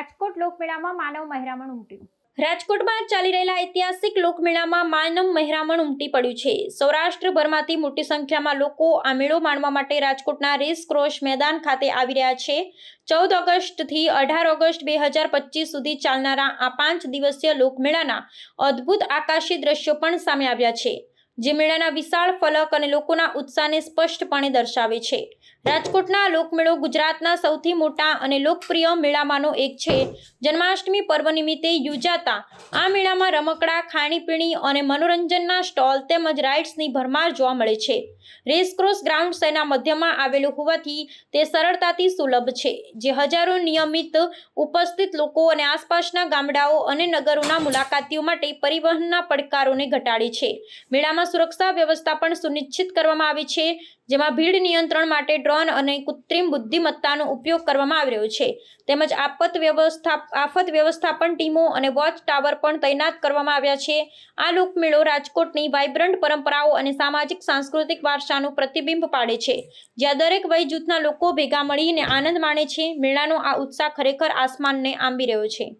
રાજકોટ લોકમેળામાં માનવ મહેરામણ ઉમટ્યું. રાજકોટમાં ચાલી રહેલા ઐતિહાસિક લોકમેળામાં માનવ મહેરામણ ઉમટી પડ્યું છે. સૌરાષ્ટ્રભરમાંથી મોટી સંખ્યામાં લોકો આ મેળો માણવા માટે રાજકોટના રેસ ક્રોસ મેદાન ખાતે આવી રહ્યા છે. ચૌદ ઓગસ્ટથી અઢાર ઓગસ્ટ બે હજાર પચીસ સુધી ચાલનારા આ પાંચ દિવસીય લોકમેળાના અદ્ભુત આકાશી દ્રશ્યો પણ સામે આવ્યા છે, જે મેળાના વિશાળ ફલક અને લોકોના ઉત્સાહને સ્પષ્ટપણે દર્શાવે છે. રાજકોટના લોકમેળો ગુજરાતના સૌથી મોટા અને લોકપ્રિય મેળામાંનો એક છે. જન્માષ્ટમી પર્વ નિમિત્તે યોજાતા આ મેળામાં રમકડા, ખાણીપીણી અને મનોરંજનના સ્ટોલ તેમજ રાઇડ્સની ભરમાર જોવા મળે છે. રેસક્રોસ ગ્રાઉન્ડ શહેરના મધ્યમાં આવેલું હોવાથી તે સરળતાથી સુલભ છે, જે હજારો નિયમિત ઉપસ્થિત લોકો અને આસપાસના ગામડાઓ અને નગરોના મુલાકાતીઓ માટે પરિવહનના પડકારોને ઘટાડે છે. મેળામાં સુરક્ષા વ્યવસ્થા પણ સુનિશ્ચિત કરવામાં આવી છે. જેમાં ભીડ નિયંત્રણ માટે ડ્રોન અને કૃત્રિમ બુદ્ધિમત્તાનો ઉપયોગ કરવામાં આવી રહ્યો છે. તેમજ આપત વ્યવસ્થા, આફત વ્યવસ્થાપન ટીમો અને વોચ ટાવર પણ તૈનાત કરવામાં આવ્યા છે. આ લોકમેળો રાજકોટની વાઇબ્રન્ટ પરંપરાઓ અને સામાજિક, સાંસ્કૃતિક વારસાનું પ્રતિબિંબ પાડે છે. જ્યાં દરેક વય જૂથના લોકો ભેગા મળીને આનંદ માણે છે. મેળાનો આ ઉત્સાહ ખરેખર આસમાનને આંબી રહ્યો છે.